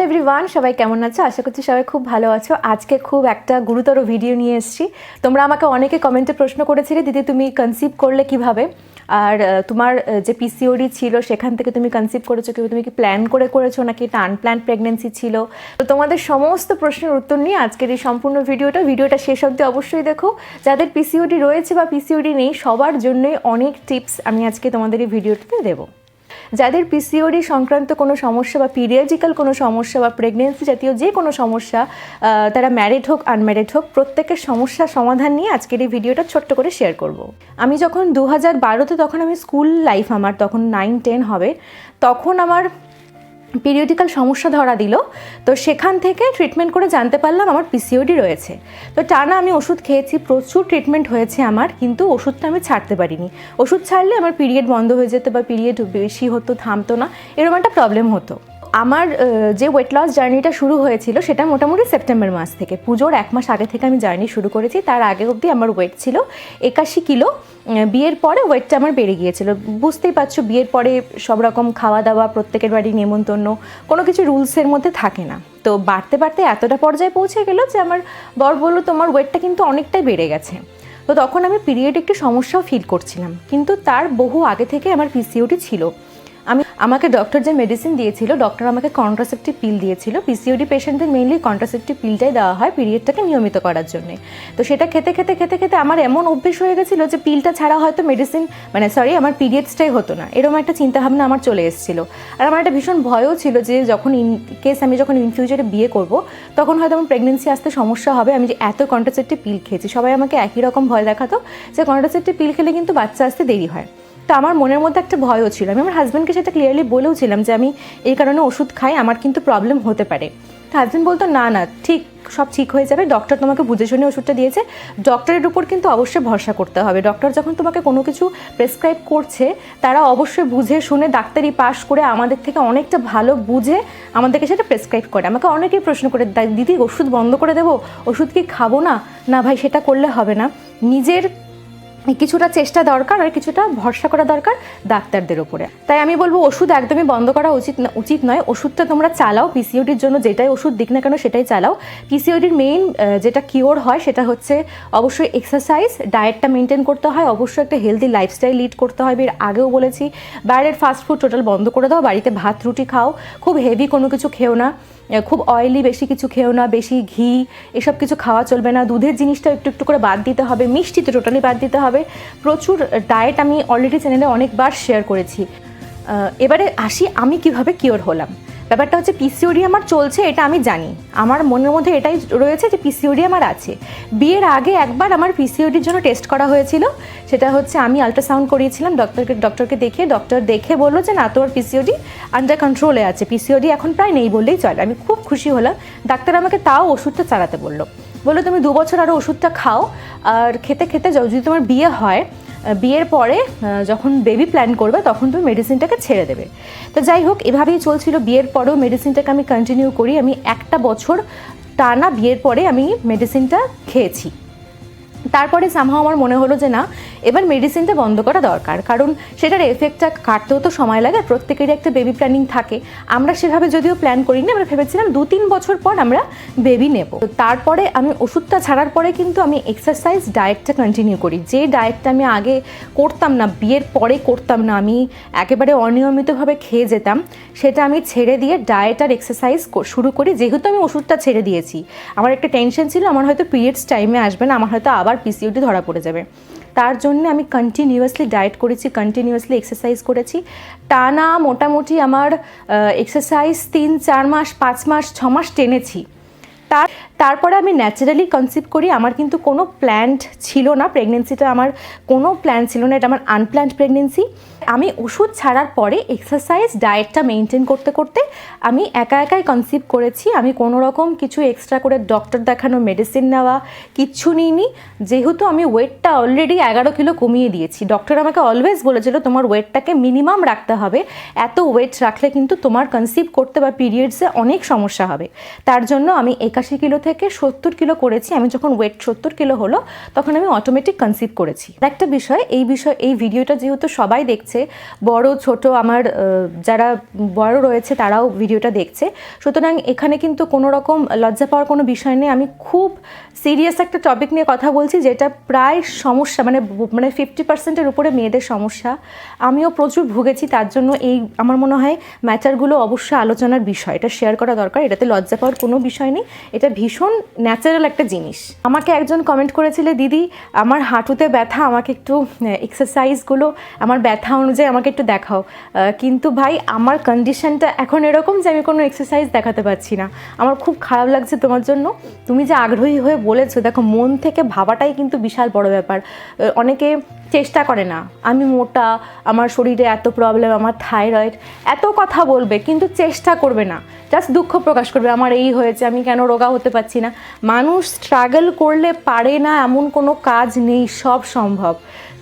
Hello everyone, সবাই কেমন আছো? আশা করছি সবাই খুব ভালো আছো। আজকে খুব একটা গুরুতর ভিডিও নিয়ে এসেছি। তোমরা আমাকে অনেকে কমেন্টে প্রশ্ন করেছিলে, দিদি তুমি কনসিভ করলে কীভাবে? আর তোমার যে পিসিওডি ছিল, সেখান থেকে তুমি কনসিভ করেছ কীভাবে? তুমি কি প্ল্যান করে করেছ নাকি এটা আনপ্ল্যান প্রেগনেন্সি ছিল? তো তোমাদের সমস্ত প্রশ্নের উত্তর নিয়ে আজকের এই সম্পূর্ণ ভিডিওটা ভিডিওটা শেষ অবধি অবশ্যই দেখো। যাদের পিসিওডি রয়েছে বা পিসিওডি নেই, সবার জন্যই অনেক টিপস আমি আজকে তোমাদের এই ভিডিওটিতে দেবো। যাদের পিসিওডি সংক্রান্ত কোনো সমস্যা বা পিরিয়ডিক্যাল কোনো সমস্যা বা প্রেগনেন্সি জাতীয় যে কোনো সমস্যা তারা ম্যারিড হোক আনম্যারিড হোক, প্রত্যেকের সমস্যা সমাধান নিয়ে আজকের এই ভিডিওটা ছোট্ট করে শেয়ার করব। আমি যখন দু হাজার বারোতে তখন আমি স্কুল লাইফ আমার, তখন নাইন টেন হবে, তখন আমার পিরিয়ডিক্যাল সমস্যা ধরা দিল, তো সেখান থেকে ট্রিটমেন্ট করে জানতে পারলাম আমার পিসিওডি রয়েছে। তো টানা আমি ওষুধ খেয়েছি, প্রচুর ট্রিটমেন্ট হয়েছে আমার, কিন্তু ওষুধটা আমি ছাড়তে পারিনি। ওষুধ ছাড়লে আমার পিরিয়ড বন্ধ হয়ে যেত বা পিরিয়ড বেশি হতো, থামতো না, এরকম একটা প্রবলেম হতো। আমার যে ওয়েট লস জার্নিটা শুরু হয়েছিল সেটা মোটামুটি সেপ্টেম্বর মাস থেকে। পুজোর এক মাস আগে থেকে আমি জার্নি শুরু করেছি। তার আগে অবধি আমার ওয়েট ছিল একাশি কিলো। বিয়ের পরে ওয়েটটা আমার বেড়ে গিয়েছিল। বুঝতেই পারছ, বিয়ের পরে সব রকম খাওয়া দাওয়া প্রত্যেকের বাড়ি নেমন্তন্ন, কোনো কিছু রুলসের মধ্যে থাকে না। তো বাড়তে বাড়তে এতটা পর্যায়ে পৌঁছে গেলো যে আমার বর বলল, তোমার ওয়েটটা কিন্তু অনেকটাই বেড়ে গেছে। তো তখন আমি পিরিয়ড একটি সমস্যাও ফিল করছিলাম। কিন্তু তার বহু আগে থেকে আমার পিসিওটি ছিল। আমি, আমাকে ডক্টর যে মেডিসিন দিয়েছিল ডক্টর আমাকে কন্ট্রাসেপটিভ পিল দিয়েছিল। পিসিওডি পেশেন্টদের মেইনলি কন্ট্রাসেপটিভ পিলটাই দেওয়া হয় পিরিয়ডটাকে নিয়মিত করার জন্য। তো সেটা খেতে খেতে খেতে খেতে আমার এমন অভ্যেস হয়ে গেছিল যে পিলটা ছাড়া হয়তো মেডিসিন মানে সরি আমার পিরিয়ডসটাই হতো না। এরকম একটা চিন্তাভাবনা আমার চলে এসেছিল। আর আমার একটা ভীষণ ভয়ও ছিল যে যখন ইন কেস আমি যখন ইন ফিউচারে বিয়ে করব, তখন হয়তো আমার প্রেগনেন্সি আসতে সমস্যা হবে, আমি যে এত কন্ট্রাসেপটিভ পিল খেয়েছি, সবাই আমাকে একই রকম ভয় দেখাতো যে কন্ট্রাসেপটিভ পিল খেলে কিন্তু বাচ্চা আসতে দেরি হয়। তো আমার মনের মধ্যে একটা ভয়ও ছিল। আমি আমার হাজব্যান্ডকে সেটা ক্লিয়ারলি বলেও ছিলাম যে আমি এই কারণে ওষুধ খাই, আমার কিন্তু প্রবলেম হতে পারে। তো হাজব্যান্ড বলতো, না না, ঠিক, সব ঠিক হয়ে যাবে। ডক্টর তোমাকে বুঝে শুনে ওষুধটা দিয়েছে। ডক্টরের উপর কিন্তু অবশ্যই ভরসা করতে হবে। ডক্টর যখন তোমাকে কোনো কিছু প্রেসক্রাইব করছে, তারা অবশ্যই বুঝে শুনে ডাক্তারি পাশ করে আমাদের থেকে অনেকটা ভালো বুঝে আমাদেরকে সেটা প্রেসক্রাইব করে। আমাকে অনেকেই প্রশ্ন করে "দা- দিদি, ওষুধ বন্ধ করে দেবো? ওষুধ কি খাব না? না ভাই, সেটা করলে হবে না। নিজের কিছুটা চেষ্টা দরকার আর কিছুটা ভরসা করা দরকার ডাক্তারদের উপরে। তাই আমি বলব ওষুধ একদমই বন্ধ করা উচিত উচিত নয়। ওষুধটা তোমরা চালাও পিসিওডির জন্য যেটাই ওষুধ দিক না কেন সেটাই চালাও। পিসিওডির মেইন যেটা কিওর হয় সেটা হচ্ছে অবশ্যই এক্সারসাইজ ডায়েটটা মেনটেন করতে হয়। অবশ্যই একটা হেলদি লাইফস্টাইল লিড করতে হয় এর আগেও বলেছি, বাইরের ফাস্ট ফুড টোটাল বন্ধ করে দাও, বাড়িতে ভাত, রুটি খাও। খুব হেভি কোনো কিছু খেও না। খুব অয়েলি বেশি কিছু খেও না, বেশি ঘি, এসব কিছু খাওয়া চলবে না। দুধের জিনিসটা একটু একটু করে বাদ দিতে হবে মিষ্টি তো টোটালি বাদ দিতে হবে। প্রচুর ডায়েট আমি অলরেডি চ্যানেলে অনেকবার শেয়ার করেছি। এবারে আসি আমি কীভাবে কিওর হলাম। ব্যাপারটা হচ্ছে পিসিওডি আমার চলছে, এটা আমি জানি। আমার মনের মধ্যে এটাই রয়েছে যে পিসিওডি আমার আছে। বিয়ের আগে একবার আমার পিসিওডির জন্য টেস্ট করা হয়েছিল। সেটা হচ্ছে আমি আল্ট্রাসাউন্ড করিয়েছিলাম ডক্টরকে ডক্টরকে দেখে ডক্টর দেখে বলল যে, না, তোর পিসিওডি আন্ডার কন্ট্রোলে আছে। পিসিওডি এখন প্রায় নেই বললেই চলে। আমি খুব খুশি হলাম। ডাক্তার আমাকে তাও ওষুধটা চালাতে বলল। বলল, তুমি দু বছর আরও ওষুধটা খাও। আর খেতে খেতে যদি তোমার বিয়ে হয় বিয়ের পরে যখন বেবি প্ল্যান করবে, তখন তুমি মেডিসিনটাকে ছেড়ে দেবে। তো যাই হোক, এভাবেই চলছিল। বিয়ের পরেও মেডিসিনটাকে আমি কন্টিনিউ করি। আমি একটা বছর টানা বিয়ের পরে আমি মেডিসিনটা খেয়েছি। তারপরে সামহাও আমার মনে হলো যে না, এবার মেডিসিনটা বন্ধ করা দরকার। কারণ সেটার এফেক্টটা কাটতেও তো সময় লাগে প্রত্যেকেরই একটা বেবি প্ল্যানিং থাকে। আমরা সেভাবে যদিও প্ল্যান করিনি, আমরা ভেবেছিলাম দু তিন বছর পর আমরা বেবি নেব। তারপরে আমি ওষুধটা ছাড়ার পরে কিন্তু আমি এক্সারসাইজ ডায়েটটা কন্টিনিউ করি। যে ডায়েটটা আমি আগে করতাম না, বিয়ের পরে করতাম না, আমি একেবারে অনিয়মিতভাবে খেয়ে যেতাম, সেটা আমি ছেড়ে দিয়ে ডায়েট আর এক্সারসাইজ শুরু করি। যেহেতু আমি ওষুধটা ছেড়ে দিয়েছি। আমার একটা টেনশন ছিল, আমার হয়তো পিরিয়ডস টাইমে আসবে না, আমার হয়তো আবার পিসিওডি ধরা পড়ে যাবে। তার জন্য আমি কন্টিনিউয়াসলি ডায়েট করেছি কন্টিনিউয়াসলি এক্সারসাইজ করেছি। টানা মোটামুটি আমার এক্সারসাইজ তিন, চার মাস, পাঁচ মাস, ছ মাস টেনেছি। তার, তারপরে আমি ন্যাচারালি কনসিভ করি, আমার কিন্তু কোনো প্ল্যান্ট ছিল না প্রেগনেন্সিটা আমার কোনো প্ল্যান ছিল না, এটা আমার আনপ্ল্যান্ড প্রেগনেন্সি আমি ওষুধ ছাড়ার পরে এক্সারসাইজ ডায়েটটা মেনটেন করতে করতে আমি একা একাই কনসিভ করেছি। আমি কোনো রকম কিছু এক্সট্রা করে ডক্টর দেখানো মেডিসিন নেওয়া কিচ্ছু নিইনি। যেহেতু আমি ওয়েটটা অলরেডি এগারো কিলো কমিয়ে দিয়েছি। ডক্টর আমাকে অলওয়েজ বলেছিল, তোমার ওয়েটটাকে মিনিমাম রাখতে হবে। এত ওয়েট রাখলে কিন্তু তোমার কনসিভ করতে বা পিরিয়ডসে অনেক সমস্যা হবে। তার জন্য আমি একা একাশি কিলো থেকে সত্তর কিলো করেছি। আমি যখন ওয়েট সত্তর কিলো হলো, তখন আমি অটোমেটিক কনসিভ করেছি। একটা বিষয়, এই বিষয়, এই ভিডিওটা যেহেতু সবাই দেখছে, বড়, ছোট, আমার যারা বড় রয়েছে তারাও ভিডিওটা দেখছে। সুতরাং এখানে কিন্তু কোনো রকম লজ্জা পাওয়ার কোনো বিষয় নেই। আমি খুব সিরিয়াস একটা টপিক নিয়ে কথা বলছি, যেটা প্রায় সমস্যা মানে মানে ফিফটি পার্সেন্টের উপরে মেয়েদের সমস্যা। আমিও প্রচুর ভুগেছি, তার জন্য এই, আমার মনে হয় ম্যাটারগুলো অবশ্যই আলোচনার বিষয়। এটা শেয়ার করা দরকার, এটাতে লজ্জা পাওয়ার কোনো বিষয় নেই। এটা ভীষণ ন্যাচারাল একটা জিনিস। আমাকে একজন কমেন্ট করেছিলে, দিদি, আমার হাঁটুতে ব্যথা, আমাকে একটু এক্সারসাইজগুলো আমার ব্যথা অনুযায়ী আমাকে একটু দেখাও। কিন্তু ভাই, আমার কন্ডিশনটা এখন এরকম যে আমি কোনো এক্সারসাইজ দেখাতে পারছি না। আমার খুব খারাপ লাগছে তোমার জন্য। তুমি যে আগ্রহী হয়ে বলেছ, দেখো, মন থেকে ভাবাটাই কিন্তু বিশাল বড় ব্যাপার। অনেকে চেষ্টা করে না। আমি মোটা, আমার শরীরে এত প্রবলেম আমার থাইরয়েড এত কথা বলবে, কিন্তু চেষ্টা করবে না। জাস্ট দুঃখ প্রকাশ করবে, আমার এই হয়েছে, আমি কেন রোগা হতে পারছি না? মানুষ স্ট্রাগল করলে পারে না, এমন কোনো কাজ নেই, সব সম্ভব।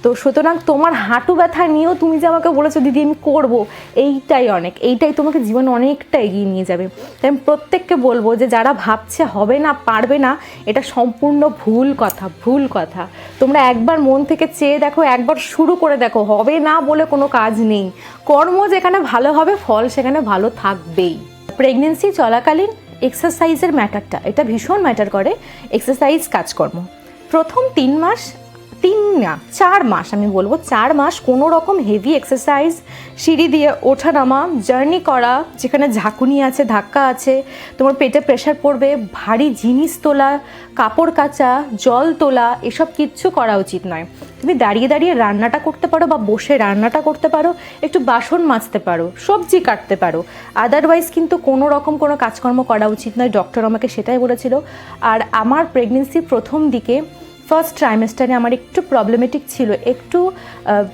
তো সুতরাং তোমার হাঁটু ব্যথা নিয়েও তুমি যে আমাকে বলেছ, দিদি, আমি করব। এইটাই অনেক। এইটাই তোমাকে জীবন অনেকটা এগিয়ে নিয়ে যাবে। তাই আমি প্রত্যেককে বলব যে, যারা ভাবছে হবে না, পারবে না, এটা সম্পূর্ণ ভুল কথা ভুল কথা। তোমরা একবার মন থেকে চেয়ে দেখো, একবার শুরু করে দেখো, হবে না বলে কোনো কাজ নেই। কর্ম যেখানে ভালো হবে, ফল সেখানে ভালো থাকবেই। প্রেগনেন্সি চলাকালীন এক্সারসাইজের ম্যাটারটা এটা ভীষণ ম্যাটার করে। এক্সারসাইজ কাজকর্ম। প্রথম তিন মাস তিন না, চার মাস, আমি বলব চার মাস কোনো রকম হেভি এক্সারসাইজ সিঁড়ি দিয়ে ওঠা নামা জার্নি করা, যেখানে ঝাঁকুনি আছে, ধাক্কা আছে, তোমার পেটে প্রেশার পড়বে, ভারী জিনিস তোলা, কাপড় কাচা, জল তোলা, এসব কিচ্ছু করা উচিত নয়। তুমি দাঁড়িয়ে দাঁড়িয়ে রান্নাটা করতে পারো বা বসে রান্নাটা করতে পারো, একটু বাসন মাজতে পারো, সবজি কাটতে পারো। আদারওয়াইজ কিন্তু কোনো রকম কোনো কাজকর্ম করা উচিত নয় ডক্টর আমাকে সেটাই বলেছিল। আর আমার প্রেগনেন্সির প্রথম দিকে ফার্স্ট ট্রাইমেস্টারে আমার একটু প্রবলেমেটিক ছিল, একটু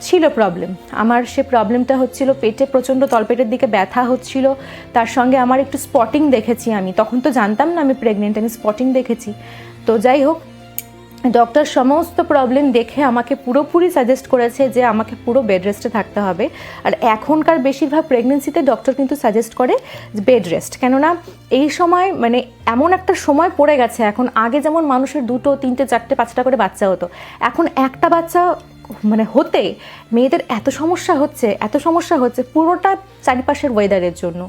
ছিল প্রবলেম আমার সে প্রবলেমটা হচ্ছিল পেটে প্রচণ্ড তলপেটের দিকে ব্যথা হচ্ছিল, তার সঙ্গে আমার একটু স্পটিং দেখেছি আমি। তখন তো জানতাম না আমি প্রেগনেন্ট আমি স্পটিং দেখেছি। তো যাই হোক ডক্টর সমস্ত প্রবলেম দেখে আমাকে পুরোপুরি সাজেস্ট করেছে যে আমাকে পুরো বেড রেস্টে থাকতে হবে। আর এখনকার বেশিরভাগ প্রেগনেন্সিতে ডক্টর কিন্তু সাজেস্ট করে বেড রেস্ট কেননা এই সময় মানে এমন একটা সময় পড়ে গেছে, এখন আগে যেমন মানুষের দুটো, তিনটে, চারটে, পাঁচটা করে বাচ্চা হতো, এখন একটা বাচ্চা মানে হতে মেয়েদের এত সমস্যা হচ্ছে, এত সমস্যা হচ্ছে পুরোটা চারিপাশের ওয়েদারের জন্য।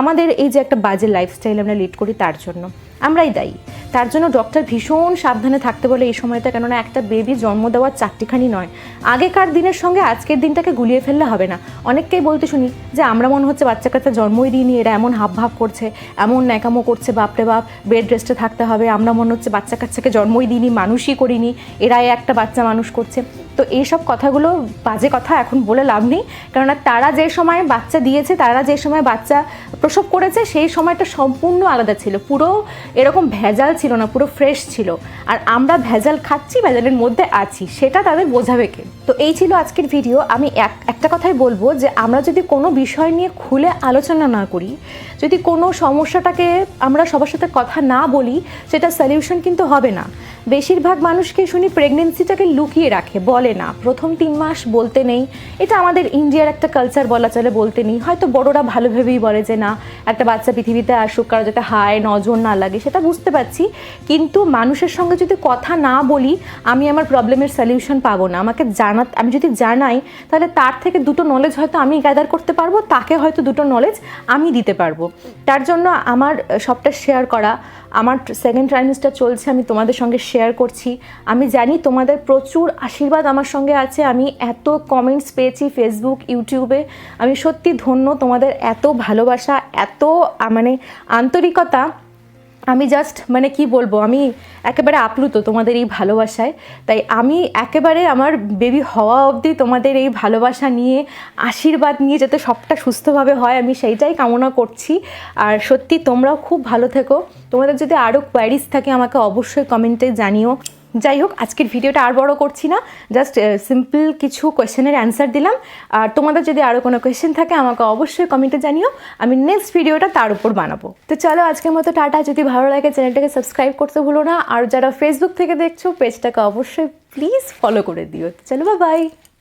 আমাদের এই যে একটা বাজে লাইফস্টাইল আমরা লিড করি তার জন্য। আমরাই দায়ী। তার জন্য ডক্টর ভীষণ সাবধানে থাকতে বলে এই সময়টা, কেননা একটা বেবি জন্ম দেওয়ার চারটিখানি নয়। আগেকার দিনের সঙ্গে আজকের দিনটাকে গুলিয়ে ফেললে হবে না। অনেককেই বলতে শুনি যে, আমরা মনে হচ্ছে বাচ্চা কাচ্চা জন্মই দিইনি, এরা এমন হাব ভাব করছে, এমন ন্যাকামো করছে, বাপরে বাপ বেড রেস্টে থাকতে হবে, আমরা মনে হচ্ছে বাচ্চা কাচ্চাকে জন্মই দিইনি, মানুষই করিনি, এরাই একটা বাচ্চা মানুষ করছে। তো এইসব কথাগুলো বাজে কথা, এখন বলে লাভ নেই, কেননা তারা যে সময় বাচ্চা দিয়েছে, তারা যে সময় বাচ্চা প্রসব করেছে, সেই সময়টা সম্পূর্ণ আলাদা ছিল। পুরো এরকম ভেজাল ছিল না, পুরো ফ্রেশ ছিল। আর আমরা ভেজাল খাচ্ছি, ভেজালের মধ্যে আছি, সেটা তাদের বোঝাবে কে? তো এই ছিল আজকের ভিডিও আমি এক, একটা কথাই বলব যে, আমরা যদি কোনো বিষয় নিয়ে খুলে আলোচনা না করি, যদি কোনো সমস্যাটাকে আমরা সবার সাথে কথা না বলি, সেটা সলিউশন কিন্তু হবে না। বেশিরভাগ মানুষকে শুনি প্রেগনেন্সিটাকে লুকিয়ে রাখে, বলে না। প্রথম তিন মাস বলতে নেই। এটা আমাদের ইন্ডিয়ার একটা কালচার বলা চলে, বলতে নেই। হয়তো বড়রা ভালো ভেবেই বলে যে, না, একটা বাচ্চা পৃথিবীতে আসুক, কারও যাতে হায়, নজর না লাগে, সেটা বুঝতে পারছি। কিন্তু মানুষের সঙ্গে যদি কথা না বলি, আমি আমার প্রবলেমের সলিউশন পাবো না। আমাকে জানা আমি যদি জানাই, তাহলে তার থেকে দুটো নলেজ হয়তো আমি গ্যাদার করতে পারব, তাকে হয়তো দুটো নলেজ আমি দিতে পারব। তার জন্য আমার, সবটা শেয়ার করা। আমার সেকেন্ড ট্রাইমিস্টার চলছে, আমি তোমাদের সঙ্গে শেয়ার করছি। আমি জানি তোমাদের প্রচুর আশীর্বাদ আমার সঙ্গে আছে। আমি এত কমেন্টস পেয়েছি ফেসবুক ইউটিউবে আমি সত্যি ধন্য, তোমাদের এত ভালোবাসা, এত মানে আন্তরিকতা। আমি জাস্ট মানে কি বলব, আমি একেবারে আপ্লুত তোমাদের এই ভালোবাসায়। তাই আমি একেবারে আমার বেবি হওয়া অবধি তোমাদের এই ভালোবাসা নিয়ে, আশীর্বাদ নিয়ে যাতে সবটা সুস্থভাবে হয়, আমি সেইটাই কামনা করছি। আর সত্যি তোমরাও খুব ভালো থেকো। তোমাদের যদি আরও কোয়ারিজ থাকে আমাকে অবশ্যই কমেন্টে জানিও। যাই হোক, আজকের ভিডিওটা আর বড় করছি না। জাস্ট সিম্পল কিছু কোয়েশ্চেনের অ্যান্সার দিলাম। আর তোমাদের যদি আরও কোনো কোয়েশ্চেন থাকে, আমাকে অবশ্যই কমেন্টে জানিও। আমি নেক্সট ভিডিওটা তার উপর বানাবো। তো চলো, আজকের মতো টাটা। যদি ভালো লাগে, চ্যানেলটাকে সাবস্ক্রাইব করতে ভুলো না। আর যারা ফেসবুক থেকে দেখছ পেজটাকে অবশ্যই প্লিজ ফলো করে দিও। চলো বা বাই